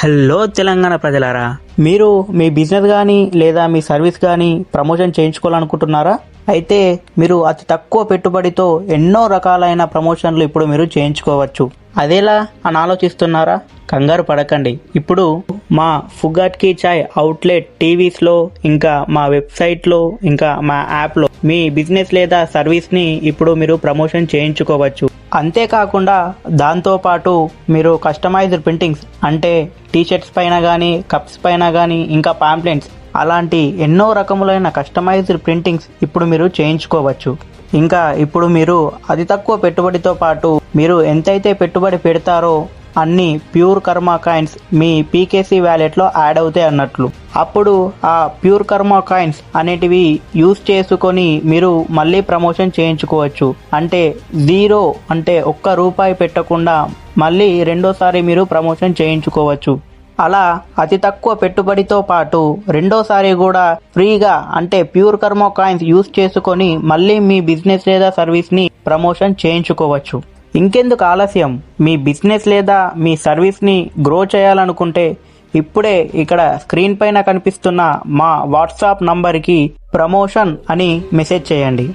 Hello Telangana ప్రజలారా మీరు మీ business కానీ లేదా మీ సర్వీస్ కానీ ప్రమోషన్ చేయించుకోవాలనుకుంటున్నారా? అయితే మీరు అతి తక్కువ పెట్టుబడితో ఎన్నో రకాలైన ప్రమోషన్లు ఇప్పుడు మీరు చేయించుకోవచ్చు. అదేలా అని ఆలోచిస్తున్నారా? కంగారు పడకండి. ఇప్పుడు మా ఫుగాట్కి చాయ్ అవుట్లెట్ టీవీస్లో ఇంకా మా వెబ్సైట్లో ఇంకా మా యాప్లో మీ బిజినెస్ లేదా సర్వీస్ని ఇప్పుడు మీరు ప్రమోషన్ చేయించుకోవచ్చు. అంతేకాకుండా దాంతోపాటు మీరు కస్టమైజ్డ్ ప్రింటింగ్స్ అంటే టీషర్ట్స్ పైన కానీ కప్స్ పైన కానీ ఇంకా పాంప్లెంట్స్ అలాంటి ఎన్నో రకములైన కస్టమైజ్డ్ ప్రింటింగ్స్ ఇప్పుడు మీరు చేయించుకోవచ్చు. ఇంకా ఇప్పుడు మీరు అతి తక్కువ పెట్టుబడితో పాటు మీరు ఎంతైతే పెట్టుబడి పెడతారో అన్ని ప్యూర్ కర్మ కాయిన్స్ మీ పీకేసీ వ్యాలెట్లో యాడ్ అవుతాయి అన్నట్లు. అప్పుడు ఆ ప్యూర్ కర్మ కాయిన్స్ అనేటివి యూజ్ చేసుకొని మీరు మళ్ళీ ప్రమోషన్ చేయించుకోవచ్చు. అంటే జీరో అంటే ఒక్క రూపాయి పెట్టకుండా మళ్ళీ రెండోసారి మీరు ప్రమోషన్ చేయించుకోవచ్చు. అలా అతి తక్కువ పెట్టుబడితో పాటు రెండోసారి కూడా ఫ్రీగా అంటే ప్యూర్ కర్మో కాయిన్స్ యూస్ చేసుకొని మళ్ళీ మీ బిజినెస్ లేదా సర్వీస్ని ప్రమోషన్ చేయించుకోవచ్చు. ఇంకెందుకు ఆలస్యం? మీ బిజినెస్ లేదా మీ సర్వీస్ని గ్రో చేయాలనుకుంటే ఇప్పుడే ఇక్కడ స్క్రీన్ పైన కనిపిస్తున్న మా వాట్సాప్ నంబర్కి ప్రమోషన్ అని మెసేజ్ చేయండి.